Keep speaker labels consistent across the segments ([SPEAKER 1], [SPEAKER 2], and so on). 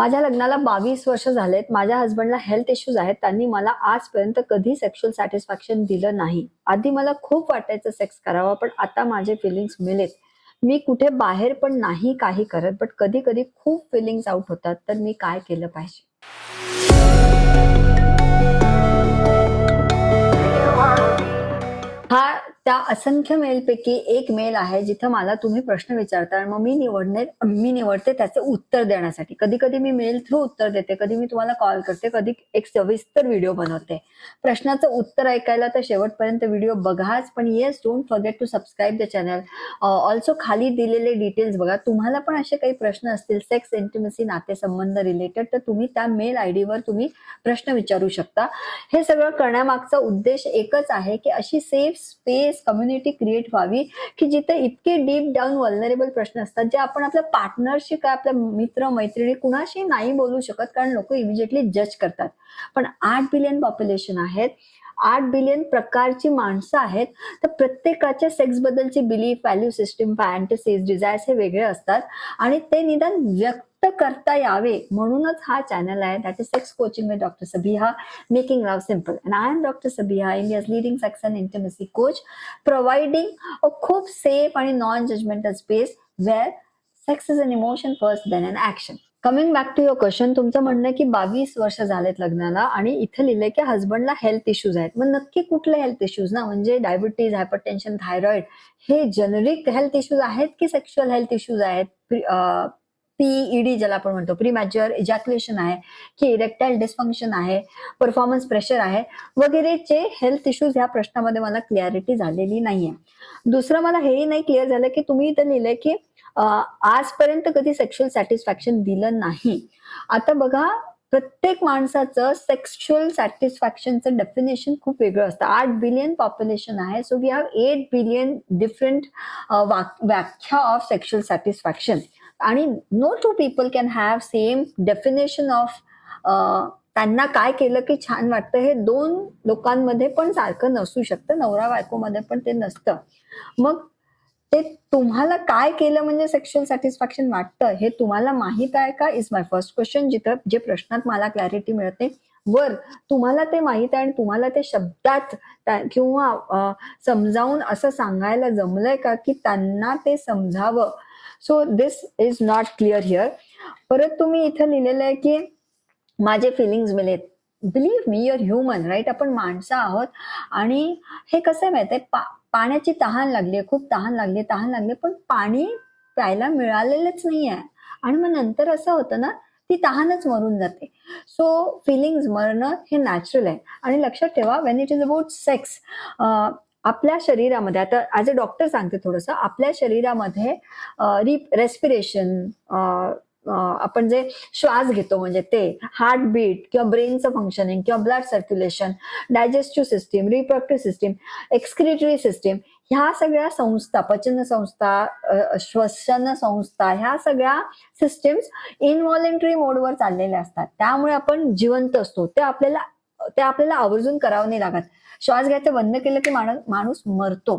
[SPEAKER 1] माझ्या लग्नाला बावीस वर्ष झालेत. माझ्या हस्बंडला हेल्थ इश्यूज आहेत. त्यांनी मला आजपर्यंत कधी सेक्शुअल सॅटिस्फॅक्शन दिलं नाही. आधी मला खूप वाटायचं सेक्स करावा पण आता माझे फिलिंग्स मिळेत मी कुठे बाहेर पण नाही काही करत बट कधी कधी खूप फिलिंग्स आउट होतात. तर मी काय केलं पाहिजे? त्या असंख्य मेलपैकी एक मेल आहे जिथं मला तुम्ही प्रश्न विचारता मग मी निवडणे मी निवडते त्याचं उत्तर देण्यासाठी. कधी कधी मी मेल थ्रू उत्तर देते कधी मी तुम्हाला कॉल करते कधी एक सविस्तर व्हिडिओ बनवते. प्रश्नाचं उत्तर ऐकायला तर शेवटपर्यंत व्हिडिओ बघाच पण yes don't forget to subscribe the channel also खाली दिलेले डिटेल्स बघा. तुम्हाला पण असे काही प्रश्न असतील सेक्स इंटिमसी नातेसंबंध रिलेटेड तर तुम्ही त्या मेल आय डीवर तुम्ही प्रश्न विचारू शकता. हे सगळं करण्यामागचा उद्देश एकच आहे की अशी सेफ स्पेस कम्युनिटी क्रिएट व्हावी की जिथे इतके डीप डाऊन वल्नरेबल प्रश्न असतात जे आपण आपल्या पार्टनरशी काय आपल्या मित्र मैत्रिणी कुणाशी नाही बोलू शकत कारण लोक इमिजिएटली जज करतात. पण आठ बिलियन पॉप्युलेशन आहेत आठ बिलियन प्रकारची माणसं आहेत तर प्रत्येकाच्या सेक्स बद्दलची belief value system fantasies desires हे वेगळे असतात. आणि ते निदान व्यक्त करता यावे म्हणूनच हा चॅनल आहे. That is sex coaching with doctor Sabiha making love simple and I am doctor Sabiha India's leading sex and intimacy coach providing a खूप सेफ आणि non judgmental space where sex is an emotion first then an action coming back to your question तुमचं म्हणणं आहे की बावीस वर्ष झालेत लग्नाला आणि इथं लिहिलंय की हस्बंडला हेल्थ इश्यूज आहेत. मग नक्की कुठले हेल्थ इश्यूज ना? म्हणजे डायबिटीज हायपरटेन्शन थायरॉइड हे जनरिक हेल्थ इश्यूज आहेत की सेक्शुअल हेल्थ इश्यूज आहेत? पीईडी ज्याला आपण म्हणतो. प्रीमॅच्युअर इजॅक्युलेशन आहे की इरेक्टाईल डिस्फंक्शन आहे परफॉर्मन्स प्रेशर आहे वगैरेचे हेल्थ इश्यूज ह्या प्रश्नामध्ये मला क्लिअरिटी झालेली नाहीये. दुसरं मला हेही नाही क्लिअर झालं की तुम्ही इथं लिहिलंय की आजपर्यंत कधी सेक्शुअल सॅटिस्फॅक्शन दिलं नाही. आता बघा प्रत्येक माणसाचं सेक्शुअल सॅटिस्फॅक्शनचं डेफिनेशन खूप वेगळं असतं. आठ बिलियन पॉप्युलेशन आहे so we have eight billion different व्याख्या ऑफ सेक्शुअल सॅटिस्फॅक्शन आणि no two people can have same definition of त्यांना काय केलं की छान वाटतं हे दोन लोकांमध्ये पण सारखं नसू शकतं. नवरा बायकोमध्ये पण ते नसतं. मग ते तुम्हाला काय केलं म्हणजे सेक्शुअल सॅटिस्फॅक्शन वाटतं हे तुम्हाला माहीत आहे का? इज माय फर्स्ट क्वेश्चन जिथं जे प्रश्नात मला क्लॅरिटी मिळते वर तुम्हाला ते माहीत आहे आणि तुम्हाला ते शब्दात त्या- किंवा समजावून असं सांगायला जमलंय का की त्यांना ते समजावं? So this is not clear here परत तुम्ही इथं लिहिलेलं आहे की माझे feelings मिलेत believe me your human right आपण माणसं आहोत. आणि हे कसं आहे माहितीये? पा पाण्याची तहान लागली आहे. खूप तहान लागली आहे. तहान लागली पण पाणी प्यायला मिळालेलंच नाही आहे. आणि मग नंतर असं होतं ना ती तहानच मरून जाते. सो फिलिंग्स मरणं हे नॅचरल आहे. आणि लक्षात ठेवा when it is about sex आपल्या शरीरामध्ये आता ॲज अ डॉक्टर सांगते थोडंसं आपल्या शरीरामध्ये रि रेस्पिरेशन आपण जे श्वास घेतो म्हणजे ते हार्टबीट किंवा ब्रेनचं फंक्शनिंग किंवा blood circulation digestive system reproductive system excretory system ह्या सगळ्या संस्था पचन संस्था श्वसन संस्था ह्या सगळ्या सिस्टीम्स इनव्हॉलेंटरी मोडवर चाललेल्या असतात. त्यामुळे आपण जिवंत असतो. ते आपल्याला ते आपल्याला आवर्जून करावं नाही लागत. श्वास घ्यायचं बंद केलं की माणूस माणूस मरतो.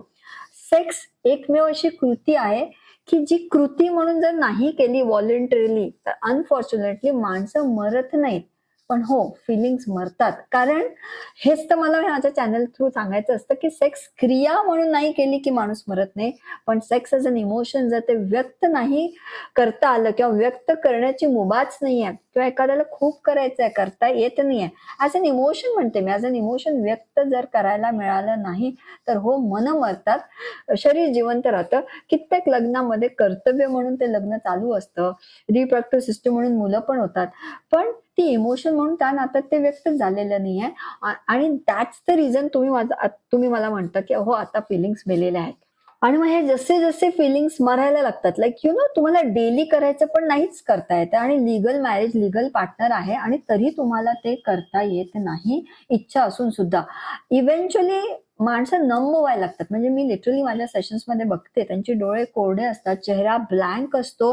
[SPEAKER 1] सेक्स एकमेव अशी कृती आहे की जी कृती म्हणून जर नाही केली व्हॉलेंटरीली तर अनफॉर्च्युनेटली माणसं मरत नाहीत. पण हो फिलिंग्स मरतात. कारण हेच तर मला माझ्या चॅनल थ्रू सांगायचं असतं की सेक्स क्रिया म्हणून नाही केली की माणूस मरत नाही. पण सेक्स एज अन इमोशन जर ते व्यक्त नाही करता आलं किंवा व्यक्त करण्याची मुबाच नाही आहे किंवा एखाद्याला खूप करायचं आहे करता येत नाहीये. ॲज अन इमोशन म्हणते मी ॲज अन इमोशन व्यक्त जर करायला मिळालं नाही तर हो मन मरतात. शरीर जिवंत राहतं. कित्येक लग्नामध्ये कर्तव्य म्हणून ते लग्न चालू असतं. रिप्रोडक्टिव्ह सिस्टम म्हणून मुलं पण होतात. पण ती इमोशन म्हणून त्या नात्यात ते व्यक्त झालेलं नाही आहे आणि दॅट्स द रिझन तुम्ही माझं तुम्ही मला म्हणता की हो आता फिलिंग्स मेलेल्या आहेत. आणि मग हे जसे जसे फिलिंग्स मरायला लागतात लाईक यु नो तुम्हाला डेली करायचं पण नाहीच करता येतं आणि लिगल मॅरेज लिगल पार्टनर आहे आणि तरी तुम्हाला ते करता येत नाही इच्छा असून सुद्धा. इव्हेंच्युअली माणसं नम्ब व्हायला लागतात. म्हणजे मी लिटरली माझ्या सेशन्समध्ये बघते त्यांचे डोळे कोरडे असतात चेहरा ब्लँक असतो.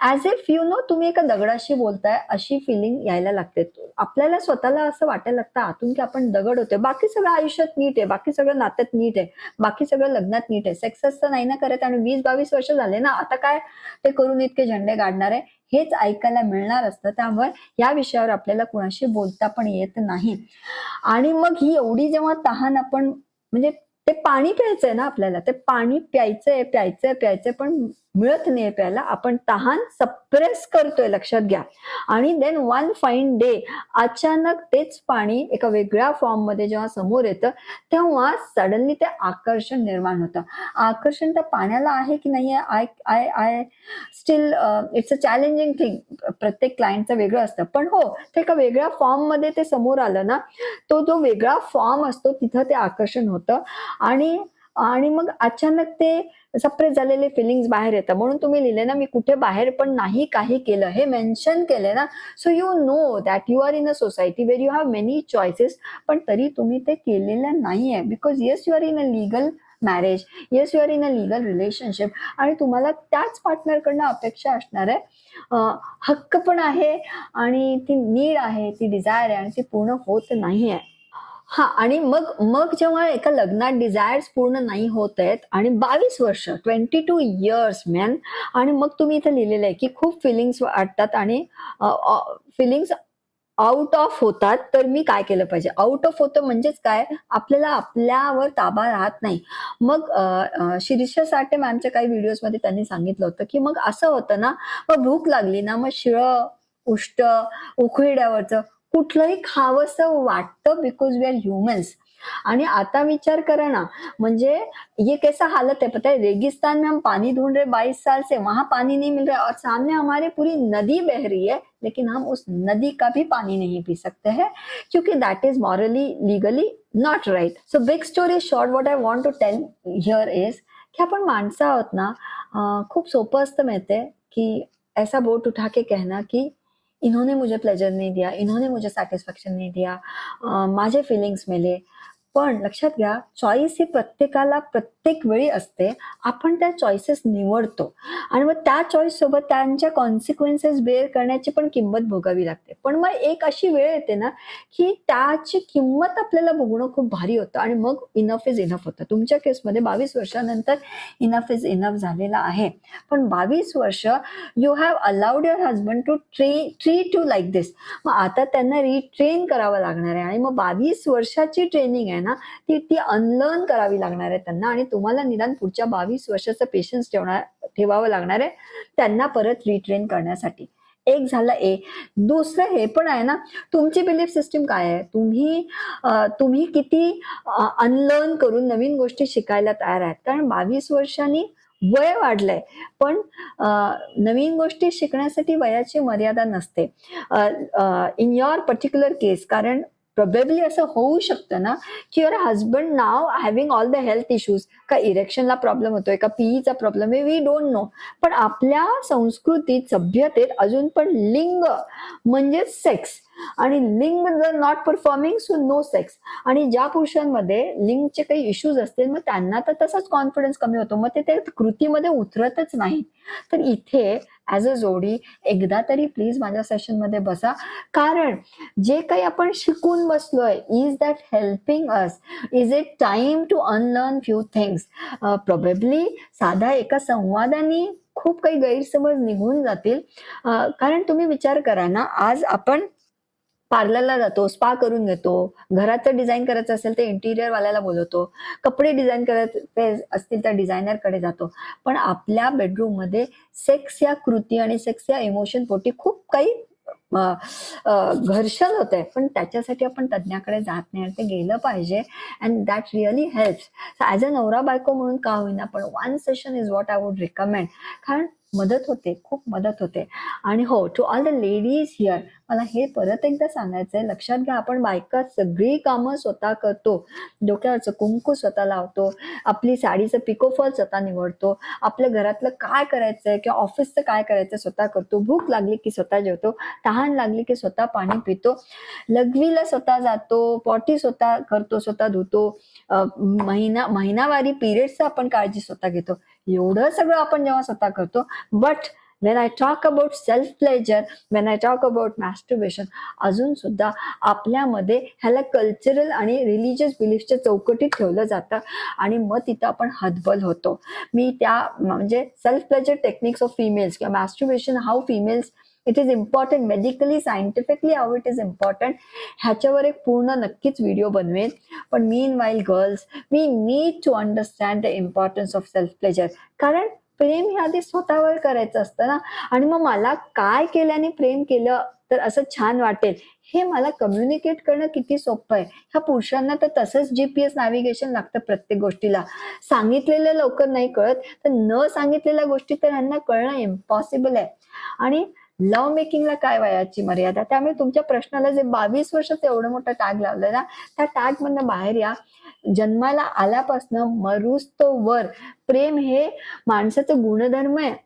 [SPEAKER 1] ॲज इफ यू नो तुम्ही एका दगडाशी बोलताय अशी फिलिंग यायला लागते. आपल्याला स्वतःला असं वाटायला लागतं आतून की आपण दगड होतोय. बाकी सगळं आयुष्यात नीट आहे बाकी सगळं नात्यात नीट आहे बाकी सगळं लग्नात नीट आहे. सेक्सेस तर नाही ना करत आणि वीस बावीस वर्ष झाले ना आता काय ते करून इतके झंडे गाडणार आहे? हेच ऐकायला मिळणार असतं. त्यामुळे या विषयावर आपल्याला कुणाशी बोलता पण येत नाही. आणि मग ही एवढी जेव्हा तहान आपण म्हणजे ते पाणी प्यायचंय ना आपल्याला. ते पाणी प्यायचंय प्यायचंय प्यायचंय पण मिळत नाही प्यायला. आपण तहान सप्रेस करतोय लक्षात घ्या. आणि देन वन फाईन डे अचानक तेच पाणी एका वेगळ्या फॉर्ममध्ये जेव्हा समोर येतं तेव्हा सडनली ते आकर्षण निर्माण होतं. आकर्षण त्या पाण्याला आहे की नाही I I I still it's a challenging thing प्रत्येक क्लायंटचं वेगळं असतं. पण हो ते एका वेगळ्या फॉर्ममध्ये ते समोर आलं ना तो जो वेगळा फॉर्म असतो तिथं ते आकर्षण होतं. आणि आणि मग अचानक ते सप्रेस झालेले फिलिंग्स बाहेर येतात. म्हणून तुम्ही लिहिले ना मी कुठे बाहेर पण नाही काही केलं हे मेन्शन केले ना so you know that you are in a society where you have many choices पण तरी तुम्ही ते केलेलं नाही आहे because yes you are in a legal marriage yes you are in a legal relationship आणि तुम्हाला त्याच पार्टनरकडनं अपेक्षा असणार आहे. हक्क पण आहे आणि ती नीड आहे ती डिझायर आहे आणि ती पूर्ण होत नाही आहे हा आणि मग मग जेव्हा एका लग्नात डिझायर्स पूर्ण नाही होत आहेत आणि बावीस वर्ष ट्वेंटी टू इयर्स मॅन आणि मग तुम्ही इथे लिहिलेलं आहे की खूप फिलिंग्स वाटतात आणि फिलिंग्स आउट ऑफ होतात तर मी काय केलं पाहिजे? आउट ऑफ होतं म्हणजेच काय? आपल्याला आपल्यावर ताबा राहत नाही. मग शिरीषा साठे मॅमच्या काही व्हिडिओजमध्ये त्यांनी सांगितलं होतं की मग असं होतं ना मग भूक लागली ना मग शिळं उष्ट उखळीड्यावरचं कुठलंही खावंसं वाटतं बिकॉज वी आर ह्युमन्स आणि आता विचार करा ना म्हणजे ये कैसा हालत है पता है? रेगिस्तान में हम पानी ढूंढ रहे बाईस साल से वहां पानी नहीं मिल रहा है और सामने हमारे पूरी नदी बह रही है लेकिन हम उस नदी का भी पानी नहीं पी सकते हैं क्योंकि that is morally legally not right so big story short what I want to tell here is की आपण माणसं आहोत ना खूप सोपं असतं माहितीये की ऐसा बोट उठा के कहना की इन्होंने मुझे प्लेजर नहीं दिया इन्होंने मुझे सॅटिस्फॅक्शन नहीं दिया माझे फिलिंग्स मेले पण लक्षात घ्या चॉईस ही प्रत्येकाला प्रत्येक प्रत्येक वेळी असते आपण त्या चॉईसेस निवडतो. आणि मग त्या चॉईस सोबत त्यांच्या कॉन्सिक्वेन्सेस बेअर करण्याची पण किंमत भोगावी लागते. पण मग एक अशी वेळ येते ना की त्याची किंमत आपल्याला भोगणं खूप भारी होतं आणि मग इनफ इज इनफ होतं. तुमच्या केसमध्ये बावीस वर्षानंतर इनफ इज इनफ झालेला आहे. पण बावीस वर्ष you have allowed your husband to try try to like this मग आता त्यांना रिट्रेन करावं लागणार आहे. आणि मग बावीस वर्षाची ट्रेनिंग आहे ना ती ती अनलर्न करावी लागणार आहे त्यांना आणि तुम्हाला निदान पुढच्या बावीस वर्षाचं पेशन्स ठेवणार ठेवावं लागणार आहे त्यांना परत रिट्रेन करण्यासाठी. एक झालं ए दुसरं हे पण आहे ना तुमची बिलीफ सिस्टीम काय आहे? तुम्ही तुम्ही किती अनलर्न करून नवीन गोष्टी शिकायला तयार आहेत. कारण बावीस वर्षांनी वय वाढलंय पण नवीन गोष्टी शिकण्यासाठी वयाची मर्यादा नसते. इन युअर पर्टिक्युलर केस कारण प्रोबेबली असं होऊ शकतं ना की your husband now having all the health issues का इरेक्शनला प्रॉब्लेम होतोय का पीईचा प्रॉब्लेम आहे वी डोंट नो पण आपल्या संस्कृतीत सभ्यतेत अजून पण लिंग म्हणजे सेक्स आणि लिंग जर not performing so no sex आणि ज्या पुरुषांमध्ये लिंगचे काही इश्यूज असतील मग त्यांना तर तसाच कॉन्फिडन्स कमी होतो. मग ते त्या कृतीमध्ये उतरतच नाही तर इथे ॲज अ जोडी एकदा तरी प्लीज माझ्या सेशनमध्ये बसा. कारण जे काही आपण शिकून बसलोय is that helping us is it time to unlearn few things probably साधा एका संवादाने खूप काही गैरसमज निघून जातील. कारण तुम्ही विचार करा ना आज आपण पार्लरला जातो स्पा करून घेतो घराचं डिझाईन करायचं असेल तर इंटिरियर वाल्याला बोलवतो कपडे डिझाईन करायचे असतील तर डिझायनरकडे जातो. पण आपल्या बेडरूममध्ये सेक्स या कृती आणि सेक्स या इमोशन पोटी खूप काही घर्षण होत आहे पण त्याच्यासाठी आपण तज्ञाकडे जात नाही ते गेलं पाहिजे. And that really helps as a नवरा बायको म्हणून का होईना पण one session is what I would recommend कारण मदत होते खूप मदत होते. आणि हो to all the ladies here मला हे परत एकदा सांगायचंय लक्षात घ्या आपण बायका सगळी कामं स्वतः करतो. डोक्यावरचं कुंकू स्वतः लावतो आपली साडीचं पिकोफॉल स्वतः निवडतो आपल्या घरातलं काय करायचंय किंवा ऑफिसचं काय करायचं स्वतः करतो भूक लागली की स्वतः जेवतो तहान लागली की स्वतः पाणी पितो लघवीला स्वतः जातो पॉटी स्वतः करतो स्वतः धुतो महिना महिनावारी पिरियड्सचा आपण काळजी स्वतः घेतो. एवढं सगळं आपण जेव्हा स्वतः करतो but when I talk about self pleasure when I talk about masturbation अजून सुद्धा आपल्यामध्ये ह्याला कल्चरल आणि रिलिजियस बिलीफच्या चौकटीत ठेवलं जातं आणि मग तिथं आपण हतबल होतो. मी त्या म्हणजे self pleasure techniques of females किंवा masturbation how females it is important medically scientifically how it is important ह्याच्यावर एक पूर्ण नक्कीच व्हिडिओ बनवेन पण meanwhile girls we need to understand the importance of self pleasure कारण प्रेम हे आधी स्वतःवर करायचं असतं ना आणि मग मला काय केल्याने प्रेम केलं तर असं छान वाटेल हे मला कम्युनिकेट करणं किती सोपं आहे ह्या पुरुषांना तर तसंच जी पी एस नॅव्हिगेशन लागतं प्रत्येक गोष्टीला सांगितलेलं लवकर नाही कळत तर न सांगितलेल्या गोष्टी तर ह्यांना कळणं इम्पॉसिबल आहे आणि लव्ह मेकिंगला काय वयाची मर्यादा? त्यामुळे तुमच्या प्रश्नाला जे बावीस वर्षाचं एवढं मोठं टॅग लावलं ना त्या टॅग मधनं बाहेर या. जन्माला आल्यापासनं मरुस्तो वर प्रेम हे माणसाचं गुणधर्म आहे.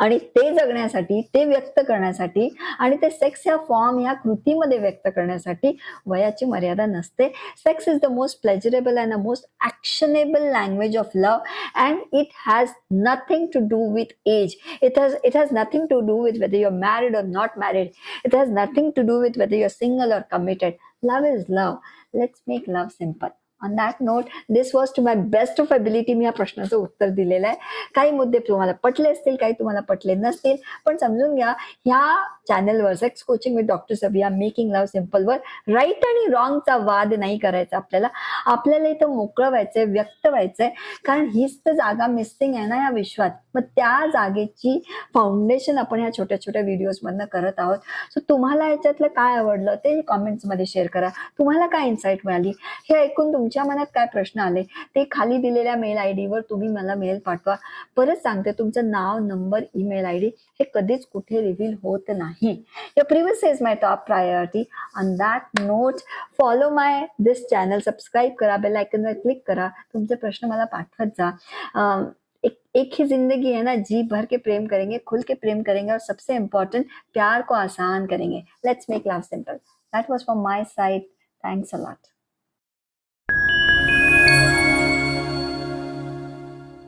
[SPEAKER 1] आणि ते जगण्यासाठी ते व्यक्त करण्यासाठी आणि ते सेक्स या फॉर्म या कृतीमध्ये व्यक्त करण्यासाठी वयाची मर्यादा नसते. Sex is the most pleasurable and a most actionable language of love and it has nothing to do with age it has it has nothing to do with whether your married or not married it has nothing to do with whether your single or committed love is love let's make love simple on that note this was to my best of ability मी या प्रश्नाचं उत्तर दिलेलं आहे. काही मुद्दे तुम्हाला पटले असतील काही तुम्हाला पटले नसतील पण समजून घ्या ह्या चॅनलवर sex coaching with doctor Sabiha making love सिम्पलवर right आणि रॉंगचा वाद नाही करायचा आपल्याला. आपल्याला इथं मोकळं व्हायचंय व्यक्त व्हायचंय. कारण हीच तर जागा मिसिंग आहे ना या विश्वात. मग त्या जागेची फाउंडेशन आपण ह्या छोट्या छोट्या व्हिडिओजमधनं करत आहोत. सो तुम्हाला याच्यातलं काय आवडलं ते कॉमेंट्समध्ये शेअर करा. तुम्हाला काय इन्साईट मिळाली हे ऐकून तुमच्या तुमच्या मनात काय प्रश्न आले? ते खाली दिलेल्या मेल आय डीवर तुम्ही मला मेल पाठवा. परत सांगते तुमचं नाव नंबर ईमेल आय डी हे कधीच कुठे रिव्हील होत नाही. Your privacy is my top priority on that note follow my this channel subscribe करा बेल आयकनवर क्लिक करा. तुमचे प्रश्न मला पाठवत जा. एक एक ही जिंदगी है ना जी भर के प्रेम करेंगे खुल के प्रेम करेंगे और सबसे इम्पोर्टेंट प्यार को आसान करेंगे. Let's make love simple that was from my side thanks a lot